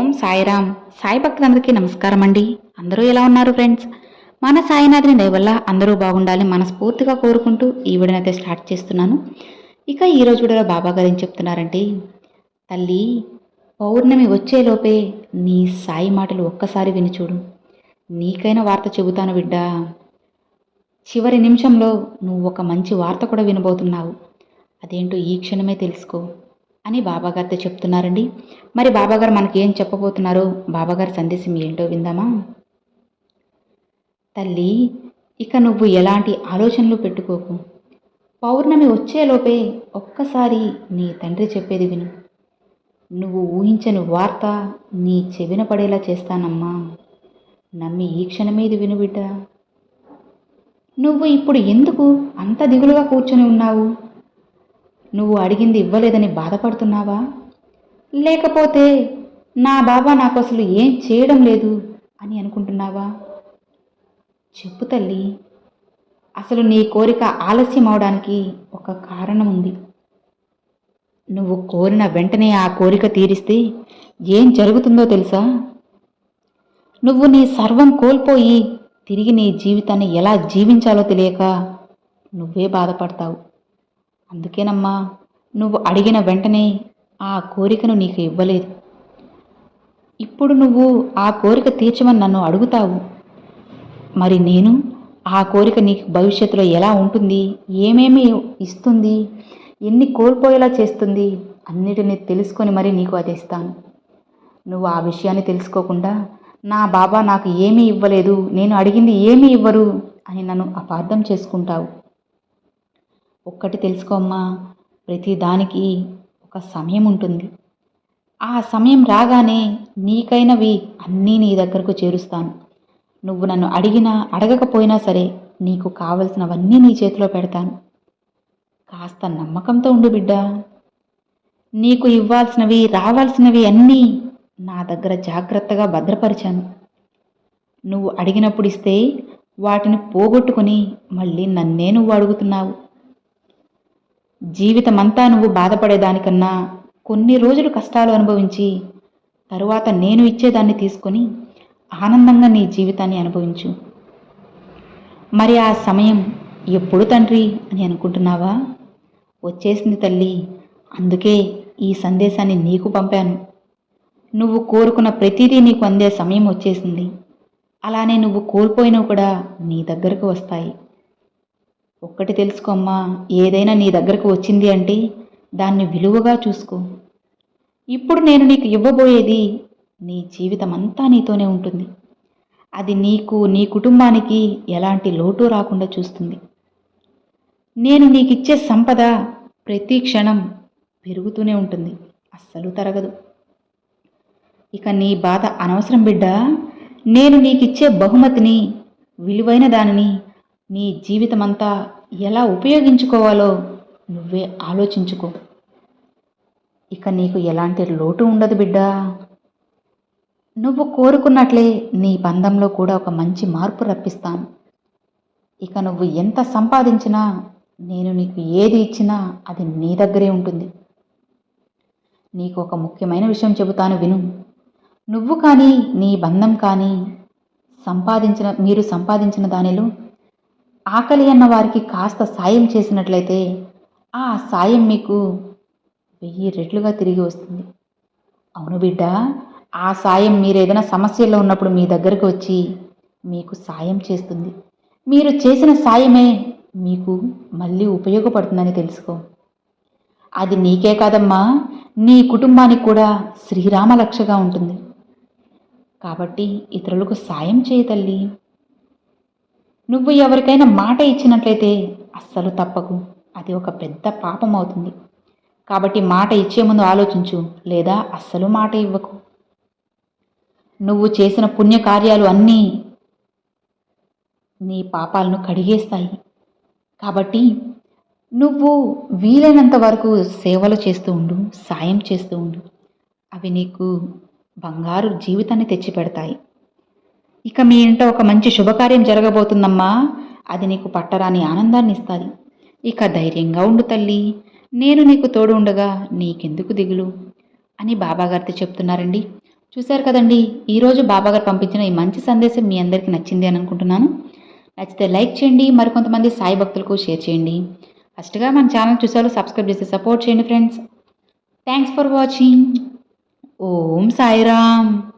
ఓం సాయిరామ్. సాయి భక్తులందరికీ నమస్కారం అండి. అందరూ ఎలా ఉన్నారు ఫ్రెండ్స్? మన సాయినాథుని దయవల్ల అందరూ బాగుండాలని మనస్ఫూర్తిగా కోరుకుంటూ ఈ వీడియోనైతే స్టార్ట్ చేస్తున్నాను. ఇక ఈరోజు వీడియోలో బాబా గారు ఏం చెప్తున్నారంటే తల్లి పౌర్ణమి వచ్చేలోపే నీ సాయి మాటలు ఒక్కసారి విని చూడు. నీకైనా వార్త చెబుతాను బిడ్డా. చివరి నిమిషంలో నువ్వు ఒక మంచి వార్త కూడా వినబోతున్నావు. అదేంటో ఈ క్షణమే తెలుసుకో. అని బాబాగారితో చెప్తున్నారండి. మరి బాబాగారు మనకి ఏం చెప్పబోతున్నారు బాబాగారి సందేశం ఏంటో విందామా? తల్లి ఇక నువ్వు ఎలాంటి ఆలోచనలు పెట్టుకోకు. పౌర్ణమి వచ్చేలోపే ఒక్కసారి నీ తండ్రి చెప్పేది విను. నువ్వు ఊహించని వార్త నీ చెవిన పడేలా చేస్తానమ్మా. నమ్మి ఈ క్షణమేది విను బిడ్డ. నువ్వు ఇప్పుడు ఎందుకు అంత దిగులుగా కూర్చొని ఉన్నావు? నువ్వు అడిగింది ఇవ్వలేదని బాధపడుతున్నావా? లేకపోతే నా బాబా నాకు అసలు ఏం చేయడం లేదు అని అనుకుంటున్నావా? చెప్పు తల్లి. అసలు నీ కోరిక ఆలస్యం అవడానికి ఒక కారణం ఉంది. నువ్వు కోరిన వెంటనే ఆ కోరిక తీరిస్తే ఏం జరుగుతుందో తెలుసా? నువ్వు నీ సర్వం కోల్పోయి తిరిగి నీ జీవితాన్ని ఎలా జీవించాలో తెలియక నువ్వే బాధపడతావు. అందుకేనమ్మా నువ్వు అడిగిన వెంటనే ఆ కోరికను నీకు ఇవ్వలేదు. ఇప్పుడు నువ్వు ఆ కోరిక తీర్చమని నన్ను అడుగుతావు. మరి నేను ఆ కోరిక నీకు భవిష్యత్తులో ఎలా ఉంటుంది? ఏమేమి ఇస్తుంది? ఎన్ని కోల్పోయేలా చేస్తుంది? అన్నిటిని తెలుసుకొని మరి నీకు అది ఇస్తాను. నువ్వు ఆ విషయాన్ని తెలుసుకోకుండా నా బాబా నాకు ఏమీ ఇవ్వలేదు నేను అడిగింది ఏమీ ఇవ్వరు అని నన్ను అపార్థం చేసుకుంటావు. ఒక్కటి తెలుసుకోమ్మా. ప్రతి దానికి ఒక సమయం ఉంటుంది. ఆ సమయం రాగానే నీకైనవి అన్నీ నీ దగ్గరకు చేరుస్తాను. నువ్వు నన్ను అడిగినా అడగకపోయినా సరే నీకు కావలసినవన్నీ నీ చేతిలో పెడతాను. కాస్త నమ్మకంతో ఉండు బిడ్డ. నీకు ఇవ్వాల్సినవి రావాల్సినవి అన్నీ నా దగ్గర జాగ్రత్తగా భద్రపరిచాను. నువ్వు అడిగినప్పుడు ఇస్తే వాటిని పోగొట్టుకుని మళ్ళీ నన్నే నువ్వు అడుగుతున్నావు. జీవితమంతా నువ్వు బాధపడేదానికన్నా కొన్ని రోజులు కష్టాలు అనుభవించి తరువాత నేను ఇచ్చేదాన్ని తీసుకొని ఆనందంగా నీ జీవితాన్ని అనుభవించు. మరి ఆ సమయం ఎప్పుడు తండ్రి అని అనుకుంటున్నావా? వచ్చేసింది తల్లి. అందుకే ఈ సందేశాన్ని నీకు పంపాను. నువ్వు కోరుకున్న ప్రతిదీ నీకు అందే సమయం వచ్చేసింది. అలానే నువ్వు కోల్పోయినవి కూడా నీ దగ్గరకు వస్తాయి. ఒక్కటి తెలుసుకోమ్మా ఏదైనా నీ దగ్గరకు వచ్చింది అంటే దాన్ని విలువగా చూసుకో. ఇప్పుడు నేను నీకు ఇవ్వబోయేది నీ జీవితం అంతా నీతోనే ఉంటుంది. అది నీకు నీ కుటుంబానికి ఎలాంటి లోటు రాకుండా చూస్తుంది. నేను నీకు ఇచ్చే సంపద ప్రతి క్షణం పెరుగుతూనే ఉంటుంది. అస్సలు తరగదు. ఇక నీ బాధ అనవసరం బిడ్డ నేను నీకిచ్చే బహుమతిని విలువైన దానిని నీ జీవితమంతా ఎలా ఉపయోగించుకోవాలో నువ్వే ఆలోచించుకో. ఇక నీకు ఎలాంటి లోటు ఉండదు బిడ్డా. నువ్వు కోరుకున్నట్లే నీ బంధంలో కూడా ఒక మంచి మార్పు రప్పిస్తాను. ఇక నువ్వు ఎంత సంపాదించినా నేను నీకు ఏది ఇచ్చినా అది నీ దగ్గరే ఉంటుంది. నీకు ఒక ముఖ్యమైన విషయం చెబుతాను విను. నువ్వు కానీ నీ బంధం కానీ సంపాదించిన మీరు సంపాదించిన దానిలో ఆకలి అన్న వారికి కాస్త సాయం చేసినట్లయితే ఆ సాయం మీకు వెయ్యి రెట్లుగా తిరిగి వస్తుంది. అవును బిడ్డ ఆ సాయం మీరు ఏదైనా సమస్యలో ఉన్నప్పుడు మీ దగ్గరకు వచ్చి మీకు సాయం చేస్తుంది. మీరు చేసిన సాయమే మీకు మళ్ళీ ఉపయోగపడుతుందని తెలుసుకో. అది నీకే కాదమ్మా నీ కుటుంబానికి కూడా శ్రీరామ లక్షగా ఉంటుంది. కాబట్టి ఇతరులకు సాయం చేయ తల్లి. నువ్వు ఎవరికైనా మాట ఇచ్చినట్లయితే అస్సలు తప్పకు. అది ఒక పెద్ద పాపం అవుతుంది. కాబట్టి మాట ఇచ్చే ముందు ఆలోచించు లేదా అస్సలు మాట ఇవ్వకు. నువ్వు చేసిన పుణ్యకార్యాలు అన్నీ నీ పాపాలను కడిగేస్తాయి. కాబట్టి నువ్వు వీలైనంత వరకు సేవలు చేస్తూ ఉండు సాయం చేస్తూ ఉండు. అవి నీకు బంగారు జీవితాన్ని తెచ్చిపెడతాయి. ఇక మీ ఇంట ఒక మంచి శుభకార్యం జరగబోతుందమ్మా. అది నీకు పట్టరాని ఆనందాన్ని ఇస్తుంది ఇక ధైర్యంగా ఉండు తల్లి. నేను నీకు తోడు ఉండగా నీకెందుకు దిగులు? అని బాబాగారితో చెప్తున్నారండి. చూశారు కదండి ఈరోజు బాబాగారు పంపించిన ఈ మంచి సందేశం మీ అందరికీ నచ్చింది అని అనుకుంటున్నాను. నచ్చితే లైక్ చేయండి మరికొంతమంది సాయి భక్తులకు షేర్ చేయండి. ఫస్ట్గా మన ఛానల్ చూసారు సబ్స్క్రైబ్ చేసి సపోర్ట్ చేయండి friends. Thanks for watching. Om Sairam.